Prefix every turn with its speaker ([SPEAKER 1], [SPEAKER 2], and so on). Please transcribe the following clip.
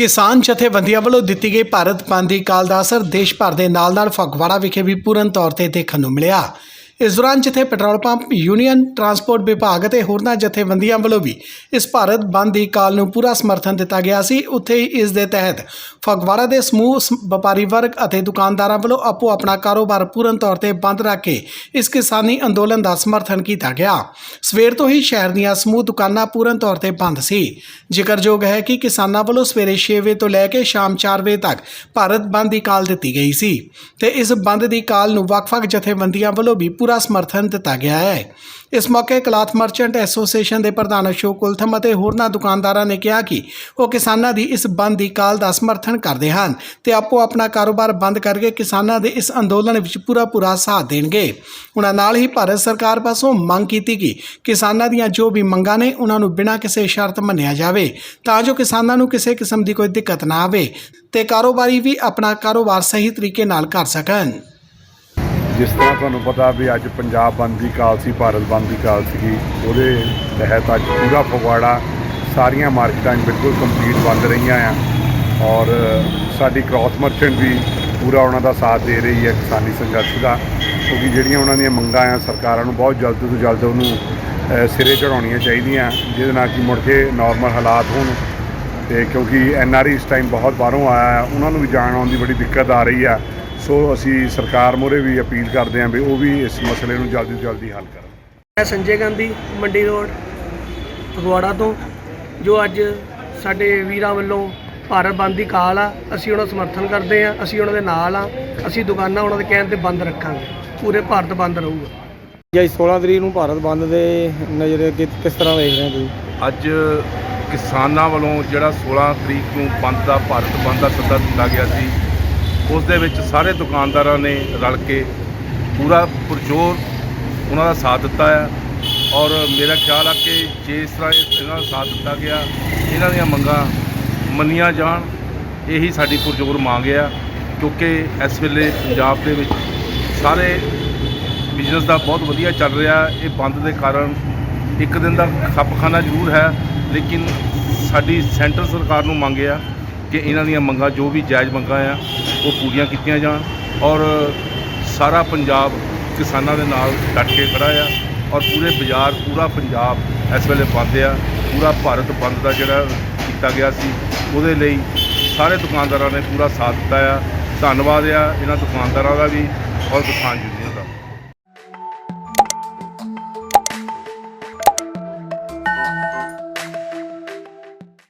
[SPEAKER 1] ਕਿਸਾਨ ਜਥੇਬੰਦੀਆਂ ਵੱਲੋਂ ਦਿੱਤੀ ਗਈ ਭਾਰਤ ਬੰਦ ਦੀ ਕਾਲ ਦਾ ਅਸਰ ਦੇਸ਼ ਭਰ ਦੇ ਨਾਲ-ਨਾਲ ਫਗਵਾੜਾ ਵਿਖੇ ਵੀ ਪੂਰਨ ਤੌਰ ਤੇ ਦੇਖਣ ਨੂੰ ਮਿਲਿਆ। ਇਸ ਦੌਰਾਨ ਜਿੱਥੇ ਪੈਟਰੋਲ ਪੰਪ, ਯੂਨੀਅਨ, ਟਰਾਂਸਪੋਰਟ ਵਿਭਾਗ ਅਤੇ ਹੋਰਨਾਂ ਜਥੇਬੰਦੀਆਂ ਵੱਲੋਂ ਵੀ ਇਸ ਭਾਰਤ ਬੰਦ ਦੀ ਕਾਲ ਨੂੰ ਪੂਰਾ ਸਮਰਥਨ ਦਿੱਤਾ ਗਿਆ ਸੀ। ਉੱਥੇ ਹੀ ਇਸ ਦੇ ਤਹਿਤ ਫਗਵਾੜਾ ਦੇ ਸਮੂਹ ਵਪਾਰੀ ਵਰਗ ਅਤੇ ਦੁਕਾਨਦਾਰਾਂ ਵੱਲੋਂ ਆਪੋ ਆਪਣਾ ਕਾਰੋਬਾਰ ਪੂਰਨ ਤੌਰ ਤੇ ਬੰਦ ਰੱਖ ਕੇ ਇਸ ਕਿਸਾਨੀ ਅੰਦੋਲਨ ਦਾ ਸਮਰਥਨ ਕੀਤਾ ਗਿਆ। ਸਵੇਰ ਤੋਂ ਹੀ ਸ਼ਹਿਰ ਦੀਆਂ ਸਮੂਹ ਦੁਕਾਨਾਂ ਪੂਰਨ ਤੌਰ ਤੇ ਬੰਦ ਸੀ। ਜ਼ਿਕਰਯੋਗ ਹੈ ਕਿ ਕਿਸਾਨਾਂ ਵੱਲੋਂ ਸਵੇਰੇ 6 ਵਜੇ ਤੋਂ ਲੈ ਕੇ ਸ਼ਾਮ 4 ਵਜੇ ਤੱਕ ਭਾਰਤ ਬੰਦ ਦੀ ਕਾਲ ਦਿੱਤੀ ਗਈ ਸੀ ਤੇ ਇਸ ਬੰਦ ਦੀ ਕਾਲ ਨੂੰ ਵੱਖ-ਵੱਖ ਜਥੇਬੰਦੀਆਂ ਵੱਲੋਂ ਵੀ ਪੂਰਾ ਸਮਰਥਨ ਦਿੱਤਾ ਗਿਆ ਹੈ। ਇਸ ਮੌਕੇ ਕਲਾਥ ਮਰਚੈਂਟ ਐਸੋਸੀਏਸ਼ਨ ਦੇ ਪ੍ਰਧਾਨ ਅਸ਼ੋਕ ਕੁਲਥਮ ਅਤੇ ਹੋਰਨਾਂ ਦੁਕਾਨਦਾਰਾਂ ਨੇ ਕਿਹਾ ਕਿ ਉਹ ਕਿਸਾਨਾਂ ਦੀ ਇਸ ਬੰਦ ਦੀ ਕਾਲ ਦਾ ਸਮਰਥਨ ਕਰਦੇ ਹਨ ਤੇ ਆਪੋ ਆਪਣਾ ਕਾਰੋਬਾਰ ਬੰਦ ਕਰਕੇ ਕਿਸਾਨਾਂ ਦੇ ਇਸ ਅੰਦੋਲਨ ਵਿੱਚ ਪੂਰਾ ਪੂਰਾ ਸਾਥ ਦੇਣਗੇ। ਉਹਨਾਂ ਨਾਲ ਹੀ ਭਾਰਤ ਸਰਕਾਰ ਪਾਸੋਂ ਮੰਗ ਕੀਤੀ ਕਿ ਕਿਸਾਨਾਂ ਦੀਆਂ ਜੋ ਵੀ ਮੰਗਾਂ ਨੇ ਉਹਨਾਂ ਨੂੰ ਬਿਨਾਂ ਕਿਸੇ ਸ਼ਰਤ ਮੰਨਿਆ ਜਾਵੇ ਤਾਂ ਜੋ ਕਿਸਾਨਾਂ ਨੂੰ ਕਿਸੇ ਕਿਸਮ ਦੀ ਕੋਈ ਦਿੱਕਤ ਨਾ ਆਵੇ ਤੇ ਕਾਰੋਬਾਰੀ ਵੀ ਆਪਣਾ ਕਾਰੋਬਾਰ ਸਹੀ ਤਰੀਕੇ ਨਾਲ ਕਰ ਸਕਣ।
[SPEAKER 2] ਜਿਸ ਤਰ੍ਹਾਂ ਤੁਹਾਨੂੰ ਪਤਾ ਵੀ ਅੱਜ ਪੰਜਾਬ ਬੰਦ ਦੀ ਕਾਲ ਸੀ, ਭਾਰਤ ਬੰਦ ਦੀ ਕਾਲ ਸੀਗੀ, ਉਹਦੇ ਤਹਿਤ ਅੱਜ ਪੂਰਾ ਫਗਵਾੜਾ, ਸਾਰੀਆਂ ਮਾਰਕੀਟਾਂ ਬਿਲਕੁਲ ਕੰਪਲੀਟ ਬੰਦ ਰਹੀਆਂ ਆ। ਔਰ ਸਾਡੀ ਕ੍ਰਾਸ ਮਰਚੈਂਟ ਵੀ ਪੂਰਾ ਉਹਨਾਂ ਦਾ ਸਾਥ ਦੇ ਰਹੀ ਹੈ, ਕਿਸਾਨੀ ਸੰਘਰਸ਼ ਦਾ, ਕਿਉਂਕਿ ਜਿਹੜੀਆਂ ਉਹਨਾਂ ਦੀਆਂ ਮੰਗਾਂ ਆ, ਸਰਕਾਰਾਂ ਨੂੰ ਬਹੁਤ ਜਲਦ ਤੋਂ ਜਲਦ ਉਹਨੂੰ ਸਿਰੇ ਚੜਾਉਣੀਆਂ ਚਾਹੀਦੀਆਂ, ਜਿਹਦੇ ਨਾਲ ਕਿ ਮੁੜ ਕੇ ਨਾਰਮਲ ਹਾਲਾਤ ਹੋਣ। ਤੇ ਕਿਉਂਕਿ ਐਨ ਆਰ ਇਸ ਟਾਈਮ ਬਹੁਤ ਬਾਹਰੋਂ ਆਇਆ ਆ, ਉਹਨਾਂ ਨੂੰ ਵੀ ਜਾਣ ਆਉਣ ਦੀ ਬੜੀ ਦਿੱਕਤ ਆ ਰਹੀ ਆ। ਸੋ ਅਸੀਂ ਸਰਕਾਰ ਮੂਹਰੇ ਵੀ ਅਪੀਲ ਕਰਦੇ ਹਾਂ ਵੀ ਉਹ ਵੀ ਇਸ ਮਸਲੇ ਨੂੰ ਜਲਦੀ ਤੋਂ ਜਲਦੀ ਹੱਲ ਕਰਨ।
[SPEAKER 3] ਮੈਂ ਸੰਜੇ ਗਾਂਧੀ ਮੰਡੀ ਰੋਡ ਫਗਵਾੜਾ ਤੋਂ ਜੋ ਅੱਜ ਸਾਡੇ ਵੀਰਾਂ ਵੱਲੋਂ ਭਾਰਤ ਬੰਦ ਦੀ ਕਾਲ ਆ ਅਸੀਂ ਉਹਨਾਂ ਦਾ ਸਮਰਥਨ ਕਰਦੇ ਆ ਅਸੀਂ ਉਹਨਾਂ ਦੇ ਨਾਲ ਆ ਅਸੀਂ ਦੁਕਾਨਾਂ ਉਹਨਾਂ ਦੇ ਕਹਿਣ ਤੇ ਬੰਦ ਰੱਖਾਂਗੇ ਪੂਰੇ ਭਾਰਤ ਬੰਦ ਰਹੂਗਾ।
[SPEAKER 4] ਜੀ 16 ਤਰੀਕ ਨੂੰ ਭਾਰਤ ਬੰਦ ਦੇ ਨਜ਼ਰ ਕਿ- ਕਿਸ ਤਰ੍ਹਾਂ ਵੇਖ ਰਹੇ ਹੋ ਤੁਸੀਂ?
[SPEAKER 5] ਅੱਜ ਕਿਸਾਨਾਂ ਵੱਲੋਂ ਜਿਹੜਾ 16 ਤਰੀਕ ਨੂੰ ਬੰਦ ਦਾ ਭਾਰਤ ਬੰਦ ਦਾ ਸੱਦਾ ਦਿੱਤਾ ਗਿਆ ਸੀ ਉਸ ਦੇ ਵਿੱਚ ਸਾਰੇ ਦੁਕਾਨਦਾਰਾਂ ਨੇ ਰਲ ਕੇ ਪੂਰਾ ਪੁਰਜੋਰ ਉਹਨਾਂ ਦਾ ਸਾਥ ਦਿੱਤਾ ਹੈ। ਔਰ ਮੇਰਾ ਖਿਆਲ ਆ ਕਿ ਜੇ ਇਸ ਤਰ੍ਹਾਂ ਇਹ- ਇਹਨਾਂ ਦਾ ਸਾਥ ਦਿੱਤਾ ਗਿਆ, ਇਹਨਾਂ ਦੀਆਂ ਮੰਗਾਂ ਮੰਨੀਆਂ ਜਾਣ, ਇਹੀ ਸਾਡੀ ਪੁਰਜੋਰ ਮੰਗ ਆ। ਕਿਉਂਕਿ ਇਸ ਵੇਲੇ ਪੰਜਾਬ ਦੇ ਵਿੱਚ ਸਾਰੇ ਬਿਜ਼ਨਸ ਦਾ ਬਹੁਤ ਵਧੀਆ ਚੱਲ ਰਿਹਾ। ਇਹ ਬੰਦ ਦੇ ਕਾਰਨ ਇੱਕ ਦਿਨ ਦਾ ਖੱਪਖਾਨਾ ਜ਼ਰੂਰ ਹੈ, ਲੇਕਿਨ ਸਾਡੀ ਸੈਂਟਰ ਸਰਕਾਰ ਨੂੰ ਮੰਗ ਆ ਕਿ ਇਹਨਾਂ ਦੀਆਂ ਮੰਗਾਂ ਜੋ ਵੀ ਜਾਇਜ਼ ਮੰਗਾਂ ਆ ਉਹ ਪੂਰੀਆਂ ਕੀਤੀਆਂ ਜਾਣ ਔਰ ਸਾਰਾ ਪੰਜਾਬ ਕਿਸਾਨਾਂ ਦੇ ਨਾਲ ਡਟ ਕੇ ਖੜਾ ਆ ਔਰ ਪੂਰੇ ਬਾਜ਼ਾਰ, ਪੂਰਾ ਪੰਜਾਬ ਇਸ ਵੇਲੇ ਬੰਦ ਆ। ਪੂਰਾ ਭਾਰਤ ਬੰਦ ਦਾ ਜਿਹੜਾ ਕੀਤਾ ਗਿਆ ਸੀ, ਉਹਦੇ ਲਈ ਸਾਰੇ ਦੁਕਾਨਦਾਰਾਂ ਨੇ ਪੂਰਾ ਸਾਥ ਦਿੱਤਾ ਆ। ਧੰਨਵਾਦ ਆ ਇਹਨਾਂ ਦੁਕਾਨਦਾਰਾਂ ਦਾ ਵੀ ਔਰ ਕਿਸਾਨ ਯੂਨੀਅਨ